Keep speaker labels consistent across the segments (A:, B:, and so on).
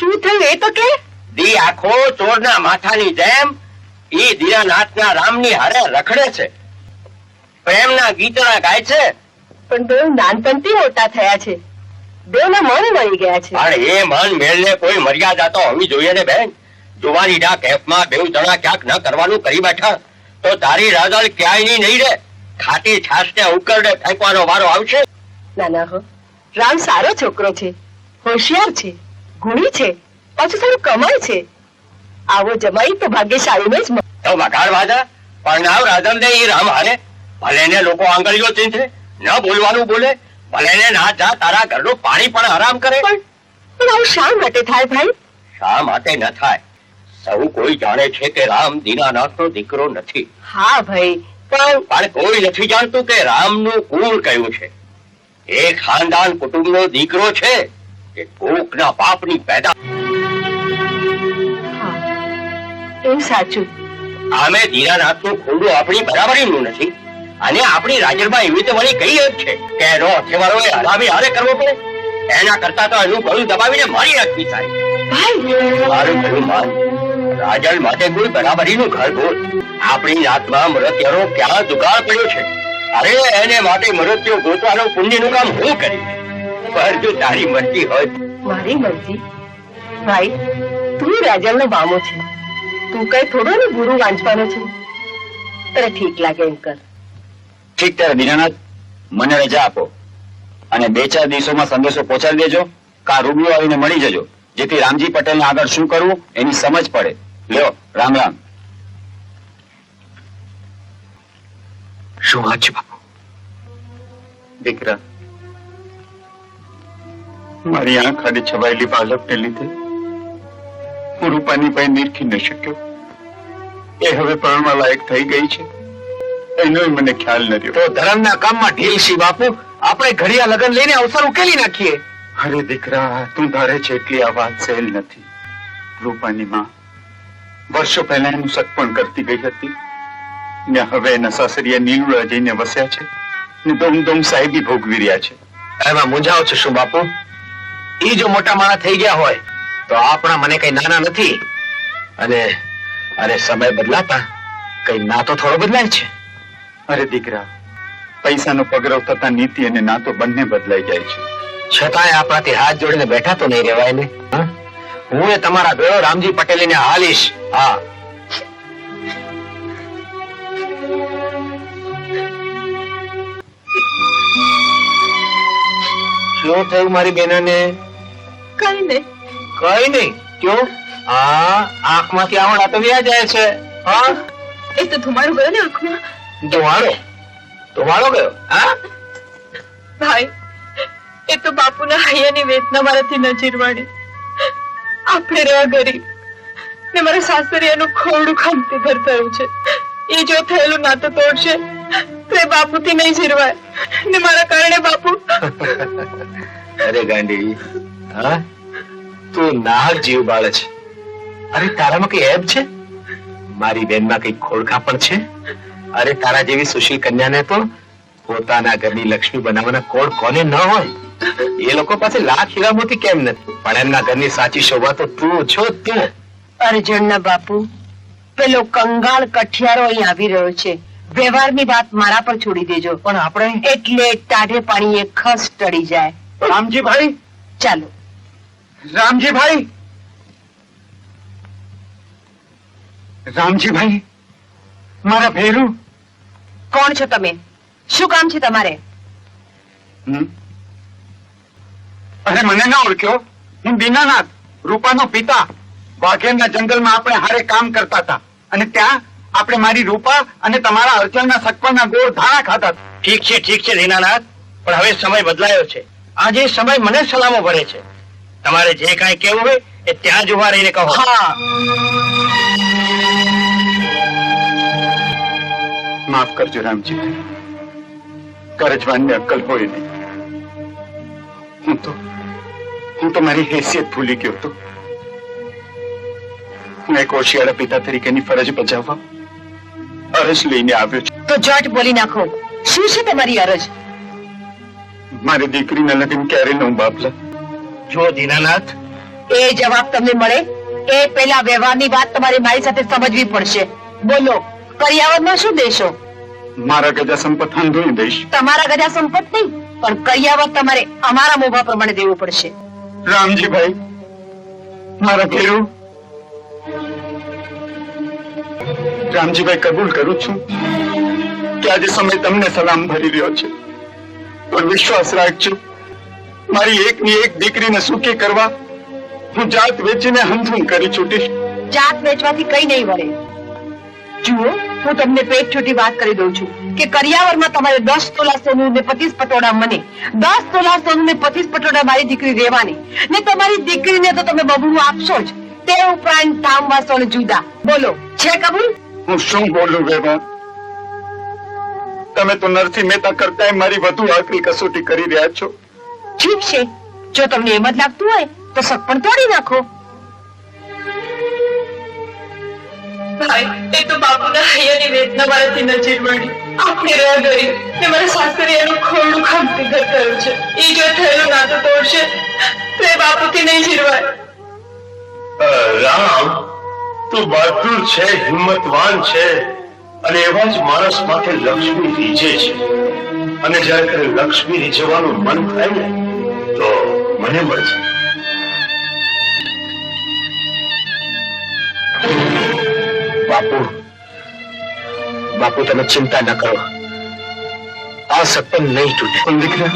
A: શું થયું? એ તો કે?
B: દી આખો ચોરના માથાની જેમ ઈ દીનાનાથના રામની હારે રખડે છે. પ્રેમના ગીતના ગાય છે.
A: પણ બે નાનપણથી મોટા થયા છે. બેના મન મળી ગયા છે.
B: પણ એ મન મેળને કોઈ મર્યાદા તો હોવી જોઈએ ને બેન? જુવાનીના કેફમાં બેઉ જણા ક્યાંક ન કરવાનું કરી બેઠા. તો તારી રાદલ ક્યાંય નહીં રે? ખાટી છાસને ઉકરડે ફેંકવાનો વારો આવશે?
A: ના ના હો રામ સારો છોકરો છે. હોશિયાર છે. ગુણી છે? પાછું સારું કમાય છે. આવો જમાઈ તો ભાગ્યશાળીને જ.
B: તો વગાડ વાજા. પરણાવ રાધન દે ઈ રામ હારે ભલે ને લોકો આંગળીઓ ચીંધે ન બોલવાનું બોલે ભલે ને ના જા તારા ઘરનું પાણી પણ આરામ કરે.
A: પણ પણ આવું શા માટે થાય ભાઈ?
B: શા માટે ન થાય? સૌ કોઈ જાણે છે કે રામ દીનાનાથનો દીકરો નથી.
A: હા ભાઈ પણ
B: પણ કોઈ નથી જાણતું કે રામનું કુળ કયું છે. એ ખાનદાન કુટુંબનો દીકરો છે. કે કોકના પાપની પેદા
A: એવું સાચું.
B: આમે દીનાનાથનું ખોડું આપણી બરાબરીનું નથી. અને આપણી રાજરમાં એવી રીતે વળી કઈ જ છે કે એનો હથેવારો એ હરામી હારે કરવો પડે. એના કરતા તો એનું ગળું દબાવીને મારી નાખવી થાય. મારું ગળું માન રાજલ માટે કોઈ બરાબરીનું ઘર ગોળ. આપણી જાતમાં મૃત્યુનો ક્યાં દુકાળ પડ્યો છે? અરે એને માટે મૃત્યુ ગોતવાનું પુણ્યનું કામ હું કરીશ. પણ જો તારી મરજી હોય.
A: મારી મરજી? ભાઈ તું રાજલનો મામો છે. તું કઈ થોડો ને ગુરુ વાંચવાનો છે. તને ઠીક લાગે એમ કર.
C: ઠીક ત્યારે દીનાનાથ મને રજા આપો. અને બે ચાર દિવસોમાં સંદેશો પહોંચાડી દેજો. કા રૂબરૂ આવીને મળી જજો. જેથી રામજી પટેલને આગળ શું કરવું એની સમજ પડે. લ્યો રામ રામ.
B: શું વાત છે બાપુ?
C: દીકરા મારી આંખ અને છવાયેલી બાલકને લીધે હું રૂપાની પાસે નીરખી ન શક્યો. એ હવે પરણવા લાયક થઈ ગઈ છે. એનો મને ખ્યાલ ન રહ્યો.
B: તો ધર્મના કામમાં ઢીલ સી બાપુ આપણે ઘડિયા લગન લઈને અવસર ઉકેલી નાખીએ.
C: અરે દીકરા તું ધારે છે એટલી આ વાત સહેલ નથી. રૂપાની માં વર્ષો પહેલા એનું સગપણ કરતી ગઈ હતી. ને હવે એના સાસરિયા નીલુડા જઈને વસ્યા છે ને દોમ સાહેબી ભોગવી રહ્યા છે.
B: એમાં મૂંઝાવ છે શું બાપુ? ઈ જો મોટા માણસ થઈ ગયા હોય તો આપણા મને કઈ નાના નથી. અને અરે સમય બદલાતા કઈ ના તો થોડો બદલાય છે.
C: અરે દીકરા પૈસાનો પગરવ થતા નીતિ અને નાતો બંને બદલાઈ જાય છે.
B: છતાંય આપણાથી હાથ જોડીને બેઠા તો નહીં રહેવાય ને? હું? એ તમારા ભેળો રામજી પટેલીને હાલીશ. હા. શું થયું મારી બેનને?
A: કઈ નહીં.
B: કઈ નહીં. ક્યું? હા આંખમાંથી આવડા તો વ્યા જાય છે. હા?
A: એ તો ધુમાડો ગયો ને આંખમાં.
B: ધુમાડો? ધુમાડો ગયો? હા?
A: ભાઈ એ તો બાપુના હૈયાની વેદના મારાથી નજીર વાળી. આપણે રહ્યા ગરીબ. ને મારા સાસરિયાનું ખોરડું ખમતી ભર થયું છે. એ જો થયેલું નાતો તોડશે તો એ બાપુથી નહીં જીરવાય. ને મારા કારણે બાપુ
B: અરે ગાંડી. હા? તું નાહક જીવ બાળે છે. અરે તારામાં કઈ એબ છે? મારી બેનમાં કઈ ખોડખા પણ છે? અરે તારા જેવી સુશીલ કન્યાને તો પોતાના ઘરની લક્ષ્મી બનાવવાના કોડ કોને ન હોય? એ લોકો પાસે લાખ હીરા મોતી કેમ નથી? પણ એમના ઘરની સાચી શોભા તો તું છો તું.
A: અર્જુનના બાપુ પેલો કંગાળ કઠિયારો અહીં આવી રહ્યો છે. વ્યવહારની વાત મારા પર છોડી દેજો.
B: પણ આપણે?
A: એટલે ટાઢે પાણીએ ખસ ટળી જાય.
C: રામજીભાઈ?
A: ચાલો.
C: રામજીભાઈ? રામજીભાઈ મારા ભેરું?
A: કોણ છો તમે? શું કામ છે તમારે?
C: અરે મને ના ઓળખ્યો. હું દીનાનાથ રૂપાનો પિતા. વાઘેરના જંગલમાં આપણે હારે કામ કરતા હતા. અને ત્યાં આપણે મારી રૂપા અને તમારા અર્જણના સકપણના ગોળ ધાણા ખાતા
B: ઠીક છે ઠીક છે દીનાનાથ. પણ હવે સમય બદલાયો છે. આજે સમય મને સલામો ભરે છે. તમારે જે કાંઈ કેવું હોય એ ત્યાં જ ઊભા રહીને કહો.
A: હા.
C: માફ કરજો રામજી. કરજવાનને અક્કલ હોય નહીં. હું તો હું તો મારી હેસિયત ભૂલી ગયો હતો. હું એક ઓશિયાળા પિતા તરીકેની ફરજ બજાવવા અરજ લઈને આવ્યો છું.
A: તો જટ બોલી નાખો. શું છે તમારી અરજ?
C: મારી દીકરીના લગ્ન ક્યારે નું બાપલા.
B: જો દીનાનાથ
A: એ જવાબ તમને મળે? એ પેલા વ્યવહારની વાત તમારે મારી સાથે સમજવી પડશે. બોલો કરિયાવરમાં શું દેશો?
C: મારા ગજા સંપત અંધોઈ દઈશ.
A: તમારા ગજા સંપત નહીં પણ કરિયાવર તમારે અમારા મોભા પ્રમાણે દેવું પડશે.
C: રામજીભાઈ મારા ભેરું રામજીભાઈ કબૂલ કરું છું કે આજે સમય તમને સલામ ભરી રહ્યો છે. પણ વિશ્વાસ રાખજો મારી એકની એક દીકરીને સુખી કરવા હું જાત વેચીને હંધું કરી છૂટીશ.
A: જાત વેચવાથી કઈ નહીં વળે. જુઓ હું તમને પેટ છૂટી વાત કરી દઉં છું કે કરિયાવરમાં તમારે દસ તોલા સોનું ને પચીસ પટોડા મને દસ તોલા સોનું ને પચીસ પટોડા મારી દીકરી રહેવાની ને તમારી દીકરીને તો તમે બબુનું આપશો જ. તે ઉપરાંત તાંબા સોનું જુદા. બોલો છે કબૂલ?
C: હું શું બોલું વેવા તમે તો નરસિંહ મહેતા કરતા મારી વધુ આકરી કસોટી કરી રહ્યા છો.
A: ઠીક છે. જો તમને એમ જ લાગતું હોય તો સગ પણ તોડી નાખો.
D: ભાઈ એ તો બાપુના હૈયાની વેદના મારાથી નજીર મળી આપણે રહ્યા ગરીબ ને મારા સાસરિયાનું ખોરડું ખામતી ઘર થયું છે. એ જો થયેલું નાતું તોડશે તો એ બાપુથી નહીં જીરવાય.
E: રામ તું બહાદુર છે હિંમતવાન છે અને એવા જ માણસ માટે લક્ષ્મી રીજે છે. અને જ્યારે તને લક્ષ્મી રીજવાનું મન થાય ને મને મળશે.
F: બાપુ બાપુ તમે ચિંતા ન કરો. આ સપન નહીં તૂટે.
C: દીકરા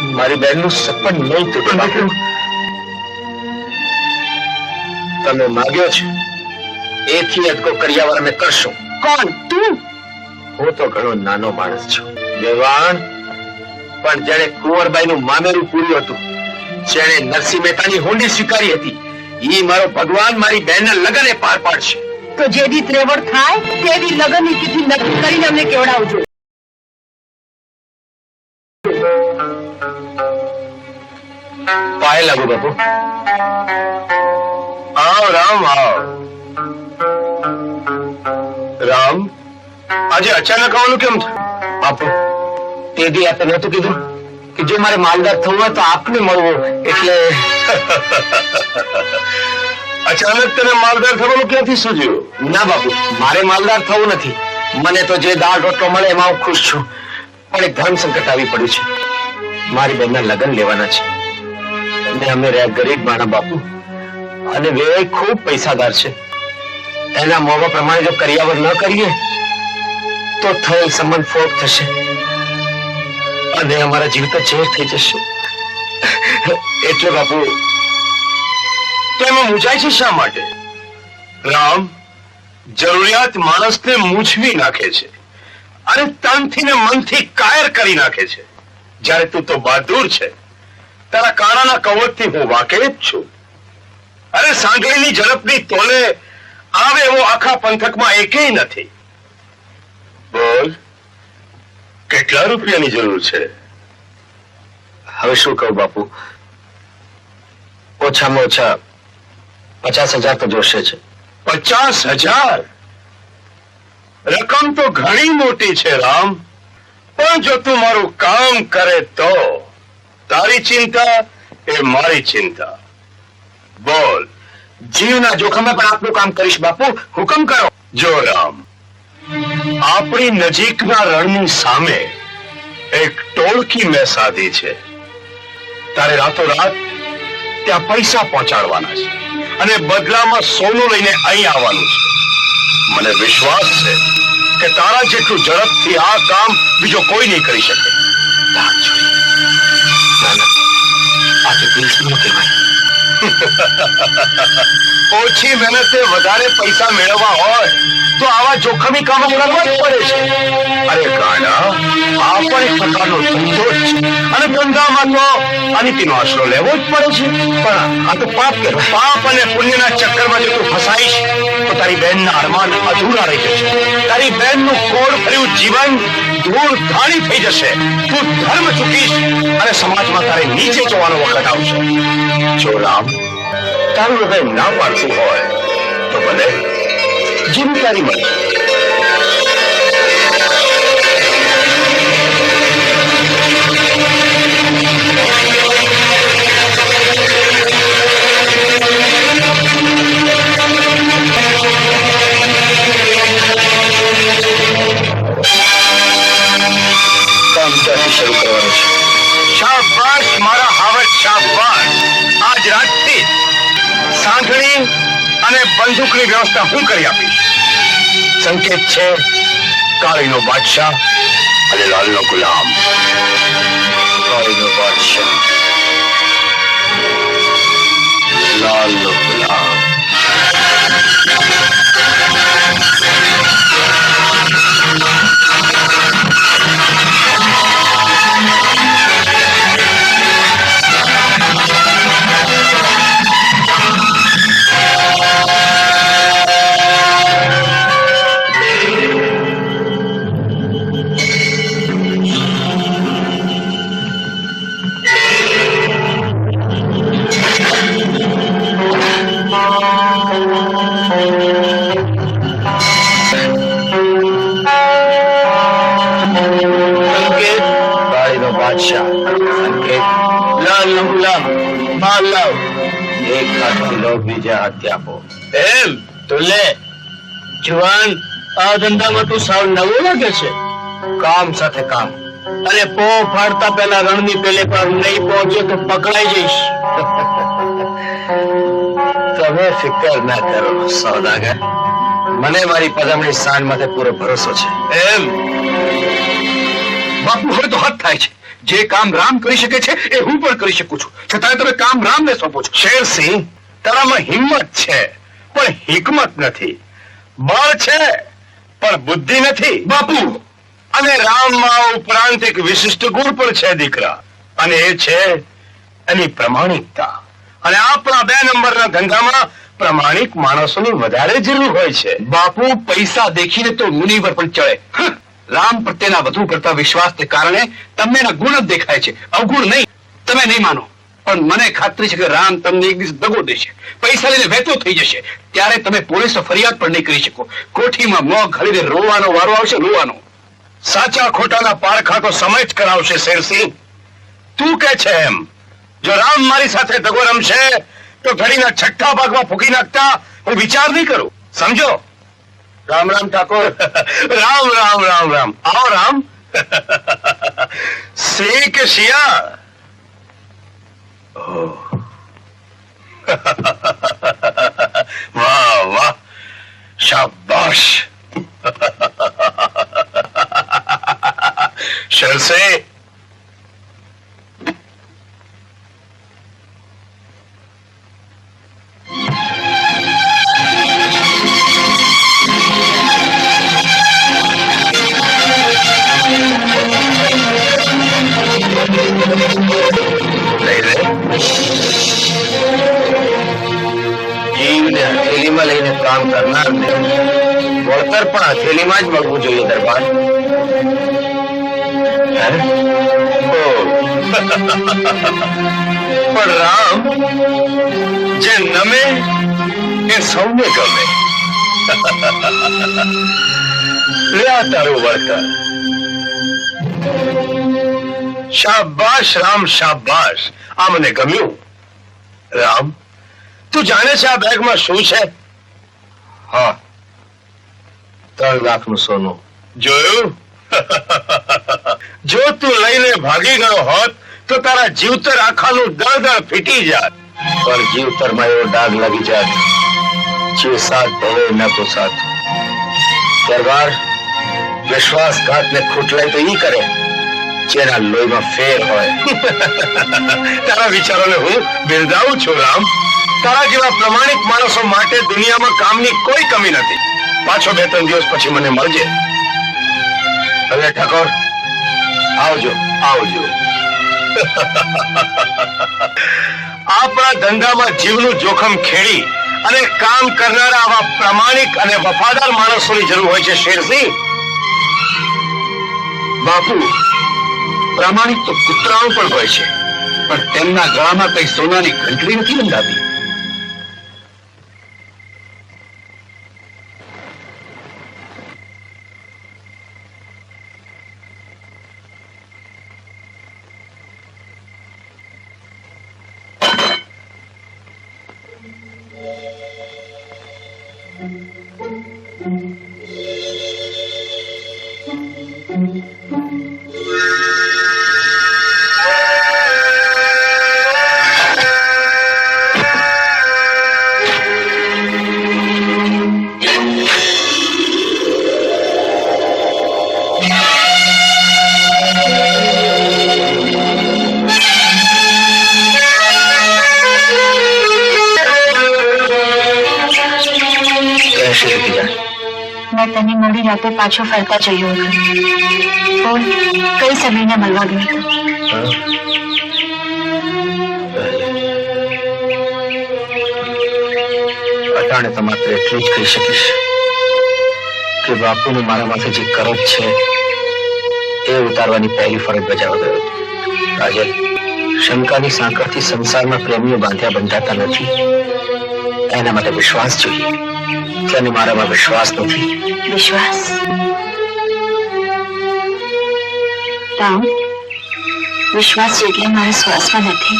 F: મારી બહેનનું સપન નહીં તૂટે બાપુ. તમે માગ્યો છે. એથી અટકો કરિયાવર અમે કરશું.
A: કોણ? તું?
F: હું તો ઘણો નાનો માણસ છું. દેવાણ પણ જેણે કુંવરબાઈનું મામેરું પૂર્યું હતું જેણે નરસિંહ મહેતાની હોંડી સ્વીકારી હતી. ઈ મારો ભગવાન મારી બહેનના લગને પાર પાડશે.
A: તો જે દી ત્રેવડ થાય તે દી લગ્નની તિથિ નક્કી કરીને અમને કેવડાવજો.
F: પાય લાગુ બાપુ.
E: આવ રામ આવ રામ આજે અચાનક આવવાનું કેમ થયું?
F: બાપુ તે દી આપે નહોતું કીધું? કે જો મારે માલદાર થવું હોય તો આપને મળવું એટલે
E: અચાનક તને માલદાર થવાનું ક્યાંથી સૂજ્યું?
F: ના બાપુ મારે માલદાર થવું નથી. મને તો જે દાળ રોટલો મળે એમાં હું ખુશ છું. પણ એક ધર્મ સંકટ આવી પડ્યું છે. મારી બહેનના લગ્ન લેવાના છે. અને અમે રહ્યા ગરીબ માણા બાપુ. અને વેવાઈ ખૂબ પૈસાદાર છે. એના મોવા પ્રમાણે જો કરિયાવર ન કરીએ તો થયેલ સંબંધ ફોટ થશે. અને અમારા જીવ તો ઝેર થઈ જશે. એટલે બાપુ,
E: તો એમાં છે શા માટે? રામ, જરૂરિયાત માણસને મૂછવી નાખે છે અને તનથી ને મનથી કાયર કરી નાખે છે. જ્યારે તું તો બહાદુર છે, તારા કાણાના કવચથી હું વાકેફ છું. અરે સાંગળીની ઝડપની તોલે આવે એવો આખા પંથકમાં એકેય નથી. બોલ. કેટલા રૂપિયાની જરૂર છે?
F: હવે શું કહું બાપુ? ઓછામાં ઓછા પચાસ હજાર તો જોશે છે
E: પચાસ હજાર? રકમ તો ઘણી મોટી છે, રામ. પણ જો તું મારું કામ કરે તો તારી ચિંતા એ મારી ચિંતા. બોલ.
F: જીવના જોખમે પણ આપનું કામ કરીશ બાપુ. હુકમ કરો.
E: જો, રામ. આપણી નજીકના રણની સામે એક ટોળકી મેં સાધી છે. તારે રાતોરાત ત્યાં પૈસા પહોંચાડવાના છે અને બદલામાં સોનું લઈને અહીં આવવાનું છે. મને વિશ્વાસ છે કે તારા જેટલું ઝડપથી આ કામ બીજો કોઈ નહીં કરી શકે.
F: આ તો પ્લીઝ ન કહેવાય.
E: ઓછી મહેનતે વધારે પૈસા મેળવવા હોય, તો આવા જોખમી કામો કરવા જ પડે છે. અરે ગાડા આ પણ એક પ્રકારનો ધંધો જ છે. અને ધંધામાં તો અનિતિનો આશરો લેવો જ પડે છે. પણ આ તો પાપ કે પાપ અને પુણ્યના ચક્કરમાં જો તું ફસાઈશ, તો તારી બહેનના અરમાન અધૂરા રહી જશે. તારી બહેનનું કોડ ભર્યું જીવન ધૂળ ધાણી થઈ જશે. તું ધર્મ ચૂકીશ અને સમાજમાં તારે નીચે જોવાનો વખત આવશે. જો રામ તારું હૃદય ના પાડતું હોય તો ભલે જેવી તારી મળી શરૂ કરવાનું છે શાબાશ મારા હાવર શાબાશ આજ રાતથી સાંઠણી અને બંદૂકની વ્યવસ્થા હું કરી આપીશ. સંકેત છે, કાળીનો બાદશાહ અને લાલનો ગુલામ. કાળીનો બાદશાહ, લાલનો ગુલામ. આ ધંધામાં તું સાવ નવું લાગે છે. કામ સાથે કામ. અને પો ફાડતા પહેલા રણની પેલે પર નહીં પહોંચે તો પકડાઈ જઈશ. તમે ફિકર ના કરો સૌદાગર મને મારી પદમની શાન માટે પૂરો ભરોસો છે. એમ? બાપુ હવે તો હાથ થાય છે. જે કામ રામ કરી શકે છે એ હું પણ કરી શકું છું. છતાં તમે કામ રામને સોંપો છો. શેરસિંહ તારામાં હિંમત છે પણ હિકમત નથી. બળ છે. પણ બુદ્ધિ નથી. બાપુ! અને રામમાં ઉપરાંત એક વિશિષ્ટ ગુણ પણ છે દીકરા. અને એ છે એની પ્રમાણિકતા. અને આપણા બે નંબરના ધંધામાં પ્રમાણિક માણસોની વધારે જરૂર હોય છે. બાપુ પૈસા દેખીને તો મુનિવર પણ ચડે. રામ પ્રત્યેના વધુ પડતા વિશ્વાસને કારણે તમને એના ગુણ જ દેખાય છે. અવગુણ નહીં. તમે નહીં માનો. પણ મને ખાતરી છે કે રામ તમને એક દિવસ દગો દેશે. પૈસા લઈને વહેતો થઈ જશે. ત્યારે તમે પોલીસ ફરિયાદ પણ નહીં કરી શકો. કોઠીમાં મોં ઘડીને રોવાનો વારો આવશે, રોવાનો. સાચા ખોટાના પારખા તો સમય જ કરાવશે, શેરસિંહ. તું કે છે એમ, જો રામ મારી સાથે દગો રમશે, તો ઘડીના છઠ્ઠા ભાગમાં ફૂકી નાખતા હું વિચાર નહીં કરું. સમજો? રામ રામ ઠાકોર. રામ રામ રામ રામ. આવો રામ. શ્રી કે શિયાળ Oh. Voila. Shabosh. Shall say. પણ રામ, જે નમે, એ સૌને ગમે. રહ્યા તારું વળતર શાબાશ રામ, શાબાશ. આ મને ગમ્યું. રામ, તું જાણે છે આ બેગમાં શું છે? હા, ત્રણ લાખનું સોનું. જોયું? જો તું લઈને ભાગી ગયો હોત, તો તારા જીવતર આખાનું દળ દળ ફીટી જાત. પણ જીવતરમાં એવો ડાઘ લાગી જાત, જે સાથ ભલે ન તો સાથ. દરબાર વિશ્વાસઘાત ને ખૂટલાય તો ઈ કરે, જેના લોહીમાં ફેર હોય. તારા વિચારોને હું બિરદાવું છું, રામ. તારા જેવા પ્રમાણિક માણસો માટે દુનિયામાં કામની કોઈ કમી નથી. પાછો બે ત્રણ દિવસ પછી મને મળજે. હવે ઠાકોર, આવજો આવજો. આપણા ધંધામાં જીવનું જોખમ ખેડી અને કામ કરનારા આવા પ્રામાણિક અને વફાદાર માણસોની જરૂર હોય છે, શેરસિંહ. બાપુ, પ્રામાણિક તો કૂતરાઓ પણ હોય છે, પણ તેમના ગળામાં કઈ સોનાની ઘંટડી નથી બંધાતી.
G: રાતે પાછો ફરતા જોયો હતો બોલ કઈ સમયને મળવા ગયો
F: અટાણે તો માત્ર એટલું જ કહી શકીશ કે બાપુને મારા માથે જે કરજ છે એ ઉતારવાની પહેલી ફરજ બજાવ ગયો હતો શંકાની સાંકળથી સંસારમાં પ્રેમીઓ બાંધ્યા બંધાતા નથી એના માટે વિશ્વાસ જોઈએ તેને મારામાં વિશ્વાસ નથી.
G: વિશ્વાસ? વિશ્વાસ જેટલે મારા શ્વાસમાં નથી.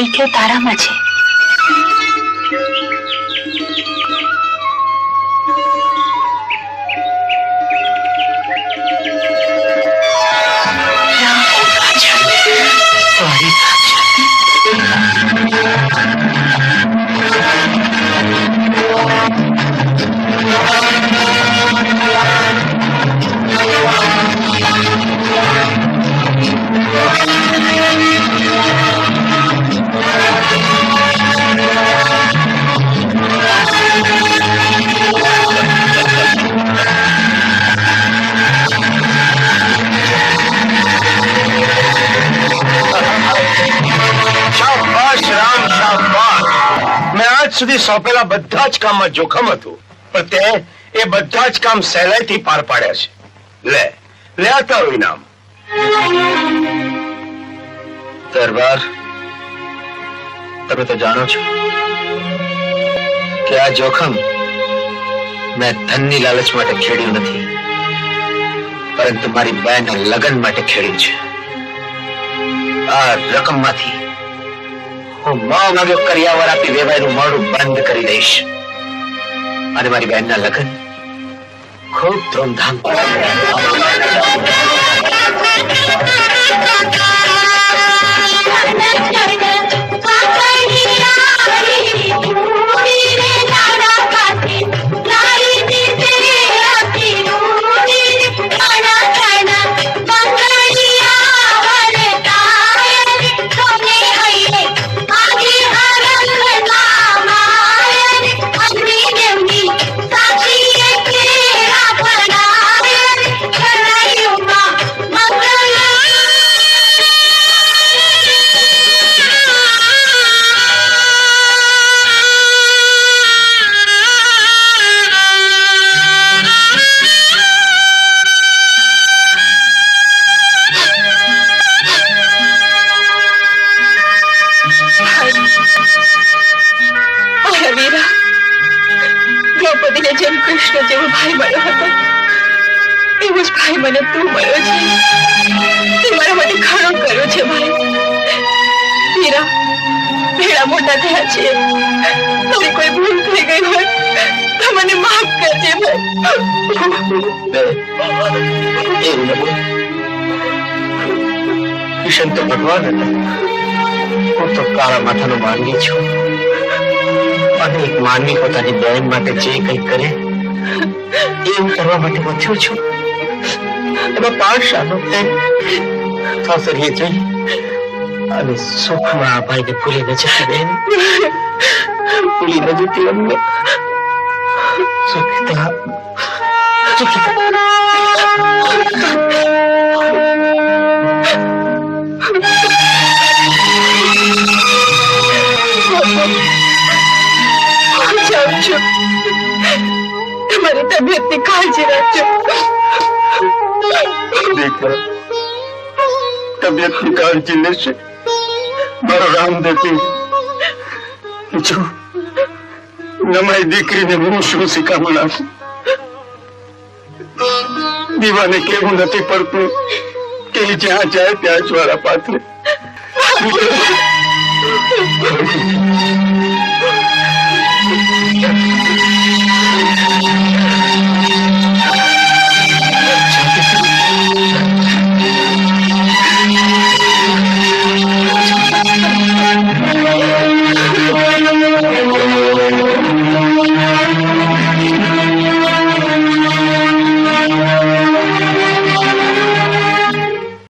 G: એટલો તારામાં છે?
E: સોંપેલા બધા જ કામમાં જોખમ હતું, પણ તે એ બધા જ કામ સહેલાઈથી પાર પાડ્યા છે. લે લે આ ઇનામ.
F: દરબાર, તમે તો જાણો છો કે આ જોખમ મેં ધનની લાલચ માટે ખેડ્યું નથી, પરંતુ મારી બહેનના લગ્ન માટે ખેડ્યું છે. આ રકમમાંથી હું મા વાગ્યો કરિયાવર આપી વેવાયનું મોડું બંધ કરી દઈશ. અને મારી બહેનના લગ્ન ખૂબ ધૂમધામ
D: મારા દ્રૌપદીને જેમ કૃષ્ણ જેવો ભાઈ મળ્યો હતો, એવો જ ભાઈ મને તું મળ્યો છે. તે મારા માટે ઘણો કર્યો છે ભાઈ. વીરા ભેળા મોટા થયા છે. તારી કોઈ ભૂલ થઈ ગઈ હોય, તો મને માફ કરજે ભાઈ.
F: એવું ન બોલ. કિશન તો ભગવાન હતા. હું તો કાળા માથાનો માનવી છું. અને એક માનવી પોતાની બહેન માટે જે કંઈ કરે એ હું કરવા માટે વધ્યો છું એમાં પ્રેમ સાસરીએ જઈ. અને સુખમાં આ ભાઈને ભૂલી ન જતી બેન ભૂલી ન જતી અમને. સુખિતા સુખિતા
D: તમારી તબિયતની કાળજી રાખજો.
C: દીકરા તબિયતની કાળજી લેશે. મારો રામદેવી જો, નમાઈ દીકરીને હું શું શીખામણ આપું? દીવાને કેવું નથી પડતું કે જ્યાં જાય ત્યાં જ વાળા પાથરે.